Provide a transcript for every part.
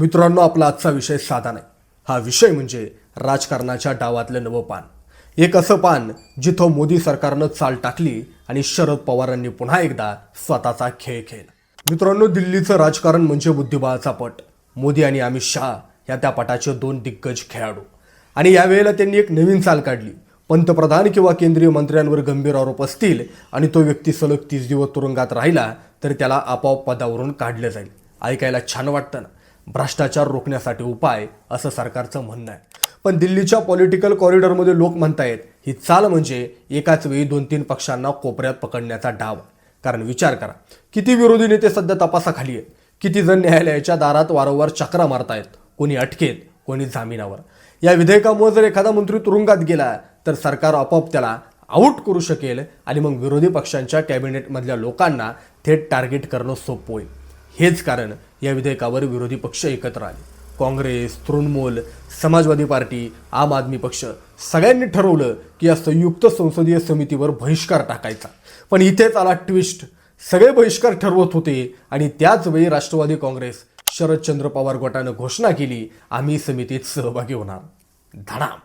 मित्रांनो आपला आजचा विषय साधा नाही. हा विषय म्हणजे राजकारणाच्या डावातलं नवं पान. एक असं पान? जिथं मोदी सरकारनं चाल टाकली आणि शरद पवारांनी पुन्हा एकदा स्वतःचा खेळ खेळला. मित्रांनो दिल्लीचं राजकारण म्हणजे बुद्धिबळाचा पट. मोदी आणि अमित शहा या त्या पटाचे दोन दिग्गज खेळाडू. आणि यावेळेला त्यांनी एक नवीन चाल काढली. पंतप्रधान किंवा केंद्रीय मंत्र्यांवर गंभीर आरोप असतील आणि तो व्यक्ती सलग तीस दिवस तुरुंगात राहिला तर त्याला आपोआप पदावरून काढलं जाईल. ऐकायला छान वाटतं ना? भ्रष्टाचार रोखण्यासाठी उपाय असं सरकारचं म्हणणं आहे. पण दिल्लीच्या पॉलिटिकल कॉरिडॉरमध्ये लोक म्हणतायत ही चाल म्हणजे एकाच वेळी दोन तीन पक्षांना कोपऱ्यात पकडण्याचा डाव कारण विचार करा किती विरोधी नेते सध्या तपासाखाली आहेत? किती जण न्यायालयाच्या दारात वारंवार चक्रा मारतायत? कोणी अटकेत कोणी जामिनावर. या विधेयकामुळे जर एखादा मंत्री तुरुंगात गेला तर सरकार आपोआप त्याला आऊट करू शकेल आणि मग विरोधी पक्षांच्या कॅबिनेटमधल्या लोकांना थेट टार्गेट करणं सोपं होईल. हेच कारण या विधेयकावर विरोधी पक्ष एकत्र आले. काँग्रेस तृणमूल समाजवादी पार्टी आम आदमी पक्ष सगळ्यांनी ठरवलं की या संयुक्त संसदीय समितीवर बहिष्कार टाकायचा. पण इथेच आला ट्विस्ट सगळे बहिष्कार ठरवत होते आणि त्याचवेळी राष्ट्रवादी काँग्रेस शरदचंद्र पवार गटानं घोषणा केली आम्ही समितीत सहभागी होणार. धडाम.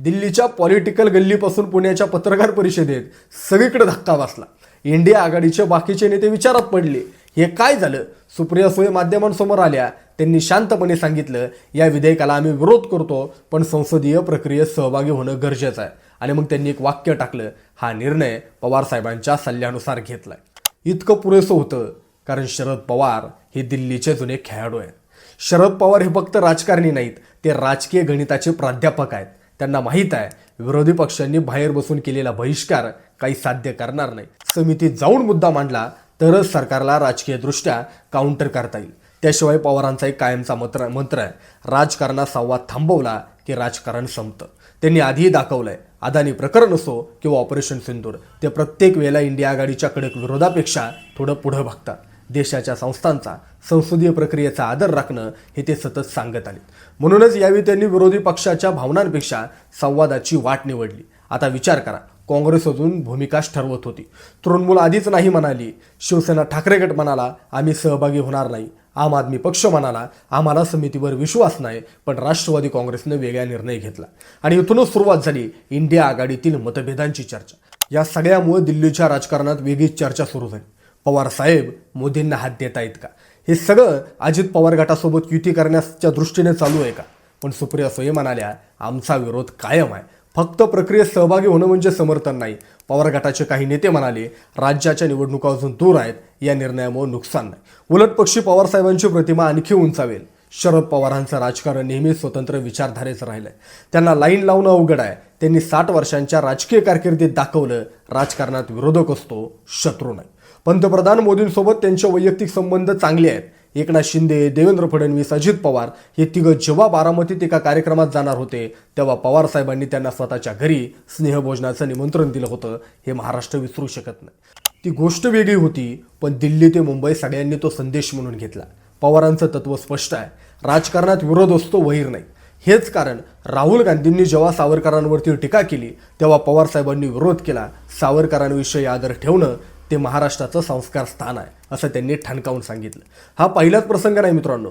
दिल्लीच्या पॉलिटिकल गल्लीपासून पुण्याच्या पत्रकार परिषदेत सगळीकडे धक्का बसला. इंडिया आघाडीचे बाकीचे नेते विचारात पडले. हे काय झालं? सुप्रिया सुळे माध्यमांसमोर आल्या. त्यांनी शांतपणे सांगितलं या विधेयकाला आम्ही विरोध करतो पण संसदीय प्रक्रियेत सहभागी होणं गरजेचं आहे. आणि मग त्यांनी एक वाक्य टाकलं हा निर्णय पवार साहेबांच्या सल्ल्यानुसार घेतलाय. इतकं पुरेसं होतं कारण शरद पवार हे दिल्लीचे जुने खेळाडू आहेत. शरद पवार हे फक्त राजकारणी नाहीत ते राजकीय गणिताचे प्राध्यापक आहेत. त्यांना माहीत आहे विरोधी पक्षांनी बाहेर बसून केलेला बहिष्कार काही साध्य करणार नाही. समितीत जाऊन मुद्दा मांडला तरच सरकारला राजकीयदृष्ट्या काउंटर करता येईल. त्याशिवाय पवारांचा एक कायमचा मंत्र मंत्र आहे. राजकारणात संवाद थांबवला की राजकारण संपतं. त्यांनी आधीही दाखवलंय. अदानी प्रकरण असो किंवा ऑपरेशन सिंदूर ते प्रत्येक वेळेला इंडिया आघाडीच्या कडक विरोधापेक्षा थोडं पुढं बघतात. देशाच्या संस्थांचा संसदीय प्रक्रियेचा आदर राखणं हे ते सतत सांगत आले म्हणूनच यावेळी त्यांनी विरोधी पक्षाच्या भावनांपेक्षा संवादाची वाट निवडली. आता विचार करा काँग्रेस अजून भूमिकाच ठरवत होती. तृणमूल आधीच नाही म्हणाली. शिवसेना ठाकरे गट म्हणाला आम्ही सहभागी होणार नाही. आम आदमी पक्ष म्हणाला आम्हाला समितीवर विश्वास नाही पण राष्ट्रवादी काँग्रेसनं वेगळा निर्णय घेतला. आणि इथूनच सुरुवात झाली इंडिया आघाडीतील मतभेदांची चर्चा. या सगळ्यामुळे दिल्लीच्या राजकारणात वेगळीच चर्चा सुरू झाली. पवार साहेब मोदींना हात देता येत का? हे सगळं अजित पवार गटासोबत युती करण्याच्या दृष्टीने चालू आहे का? पण सुप्रिया सोये म्हणाल्या आमचा विरोध कायम आहे. फक्त प्रक्रियेत सहभागी होणं म्हणजे समर्थन नाही. पवार गटाचे काही नेते म्हणाले राज्याच्या निवडणुका अजून दूर आहेत या निर्णयामुळे नुकसान नाही. उलट पक्षी पवारसाहेबांची प्रतिमा आणखी उंचावेल. शरद पवारांचं राजकारण नेहमीच स्वतंत्र विचारधारेचं राहिलंय. त्यांना लाईन लावणं अवघड आहे. त्यांनी साठ वर्षांच्या राजकीय कारकिर्दीत दाखवलं राजकारणात विरोधक असतो शत्रू नाही. पंतप्रधान मोदींसोबत त्यांचे वैयक्तिक संबंध चांगले आहेत. एकनाथ शिंदे देवेंद्र फडणवीस अजित पवार हे तिघं जेव्हा बारामतीत एका कार्यक्रमात जाणार होते. तेव्हा पवार साहेबांनी त्यांना स्वतःच्या घरी स्नेहभोजनाचं निमंत्रण दिलं होतं. हे महाराष्ट्र विसरू शकत नाही. ती गोष्ट वेगळी होती पण दिल्ली ते मुंबई सगळ्यांनी तो संदेश म्हणून घेतला. पवारांचं तत्व स्पष्ट आहे. राजकारणात विरोध असतो वैर नाही. हेच कारण राहुल गांधींनी जेव्हा सावरकरांवरती टीका केली तेव्हा पवार साहेबांनी विरोध केला. सावरकरांविषयी आदर ठेवणं ते महाराष्ट्राचं संस्कार स्थान आहे असं त्यांनी ठणकावून सांगितलं. हा पहिलाच प्रसंग नाही मित्रांनो.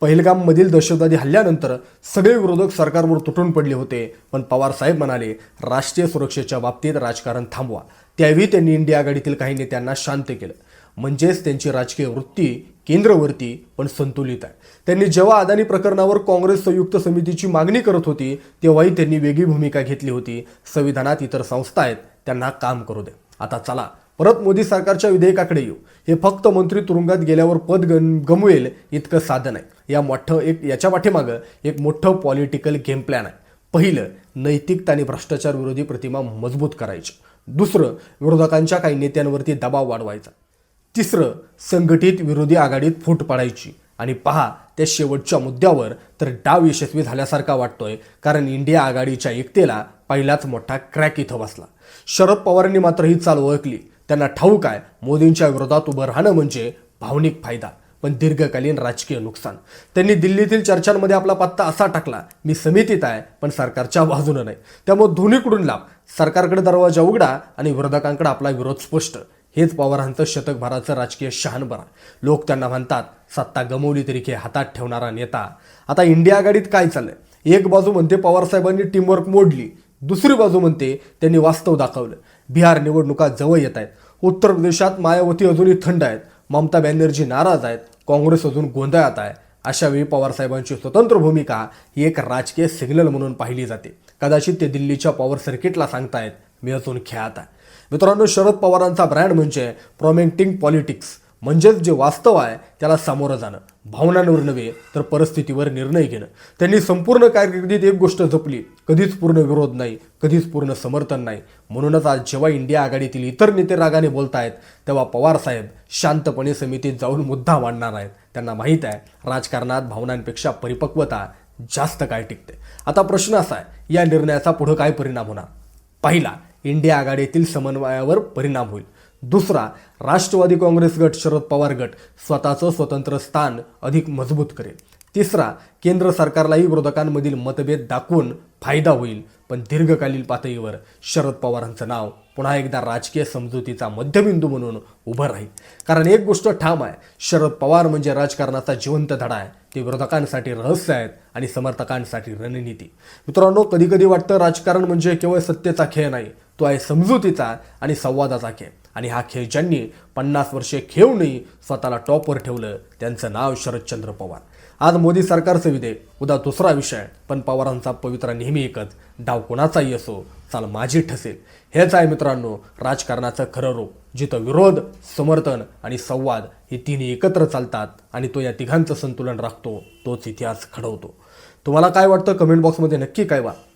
पहिलगाममधील दहशतवादी हल्ल्यानंतर सगळे विरोधक सरकारवर तुटून पडले होते. पण पवार साहेब म्हणाले राष्ट्रीय सुरक्षेच्या बाबतीत राजकारण थांबवा. त्यावेळी त्यांनी इंडिया आघाडीतील काही नेत्यांना शांत केलं. म्हणजेच त्यांची राजकीय वृत्ती केंद्रवरती पण संतुलित आहे. त्यांनी जेव्हा अदानी प्रकरणावर काँग्रेस संयुक्त समितीची मागणी करत होती तेव्हाही त्यांनी वेगळी भूमिका घेतली होती. संविधानात इतर संस्था आहेत त्यांना काम करू दे. आता चला परत मोदी सरकारच्या विधेयकाकडे येऊ. हे फक्त मंत्री तुरुंगात गेल्यावर पद गम गमवेल इतकं साधन आहे. या मोठं एक याच्या पाठीमागं एक मोठं पॉलिटिकल गेम प्लॅन आहे. पहिलं नैतिकता आणि भ्रष्टाचार विरोधी प्रतिमा मजबूत करायची. दुसरं विरोधकांच्या काही नेत्यांवरती दबाव वाढवायचा. तिसरं संघटित विरोधी आघाडीत फूट पाडायची. आणि पहा त्या शेवटच्या मुद्द्यावर तर डाव यशस्वी झाल्यासारखा वाटतोय कारण इंडिया आघाडीच्या एकतेला पहिलाच मोठा क्रॅक इथं बसला. शरद पवारांनी मात्र ही चाल ओळखली. त्यांना ठाऊक आहे मोदींच्या विरोधात उभं राहणं म्हणजे भावनिक फायदा पण दीर्घकालीन राजकीय नुकसान. त्यांनी दिल्लीतील चर्चांमध्ये आपला पत्ता असा टाकला मी समितीत आहे पण सरकारच्या बाजूनं नाही. त्यामुळे दोन्हीकडून लाभ सरकारकडे दरवाजा उघडा आणि विरोधकांकडे आपला विरोध स्पष्ट. हेच पवारांचं शतकभराचं राजकीय शहाणपणा लोक त्यांना म्हणतात सत्ता गमवली तरी की हातात ठेवणारा नेता. आता इंडिया आघाडीत काय चाललंय? एक बाजू म्हणते पवारसाहेबांनी टीमवर्क मोडली दुसरी बाजू म्हणते त्यांनी वास्तव दाखवलं. बिहार निवडणुका जवळ येत आहेत. उत्तर प्रदेशात मायावती अजूनही थंड आहेत. ममता बॅनर्जी नाराज आहेत. काँग्रेस अजून गोंधळात आहे. अशावेळी पवारसाहेबांची स्वतंत्र भूमिका ही एक राजकीय सिग्नल म्हणून पाहिली जाते. कदाचित ते दिल्लीच्या पॉवर सर्किटला सांगतायत. मी अजून खेळात आहे. मित्रांनो शरद पवारांचा ब्रँड म्हणजे प्रॉमेंटिंग पॉलिटिक्स म्हणजेच जे वास्तव आहे त्याला सामोरं जाणं. भावनांवर नव्हे तर परिस्थितीवर निर्णय घेणं. त्यांनी संपूर्ण कारकिर्दीत एक गोष्ट जपली कधीच पूर्ण विरोध नाही कधीच पूर्ण समर्थन नाही. म्हणूनच आज जेव्हा इंडिया आघाडीतील इतर नेते रागाने बोलतायत तेव्हा पवार साहेब शांतपणे समितीत जाऊन मुद्दा मांडणार आहेत. त्यांना माहीत आहे राजकारणात भावनांपेक्षा परिपक्वता जास्त काय टिकते. आता प्रश्न असा आहे या निर्णयाचा पुढं काय परिणाम होणार? पहिला इंडिया आघाडीतील समन्वयावर परिणाम होईल. दुसरा राष्ट्रवादी काँग्रेस गट शरद पवार गट स्वतःचं स्वतंत्र स्थान अधिक मजबूत करेल. तिसरा केंद्र सरकारलाही विरोधकांमधील मतभेद दाखवून फायदा होईल. पण दीर्घकालीन पातळीवर शरद पवारांचं नाव पुन्हा एकदा राजकीय समजुतीचा मध्यबिंदू म्हणून उभं राहील. कारण एक गोष्ट ठाम आहे शरद पवार म्हणजे राजकारणाचा जिवंत धडा आहे. ते विरोधकांसाठी रहस्य आहेत आणि समर्थकांसाठी रणनीती. मित्रांनो कधी कधी वाटतं राजकारण म्हणजे केवळ सत्तेचा खेळ नाही तो आहे समजुतीचा आणि संवादाचा खेळ. आणि हा खेळ ज्यांनी पन्नास वर्षे खेळूनही स्वतःला टॉपवर ठेवलं त्यांचं नाव शरदचंद्र पवार. आज मोदी सरकारचं विधेयक उद्या दुसरा विषय. पण पवारांचा पवित्रा नेहमी एकच डाव कोणाचाही असो चाल माझी ठसेल. हेच आहे मित्रांनो राजकारणाचं खरं रूप जिथं विरोध समर्थन आणि संवाद हे तिन्ही एकत्र चालतात आणि तो या तिघांचं संतुलन राखतो तोच इतिहास घडवतो. तुम्हाला काय वाटतं? कमेंट बॉक्समध्ये नक्की कळवा.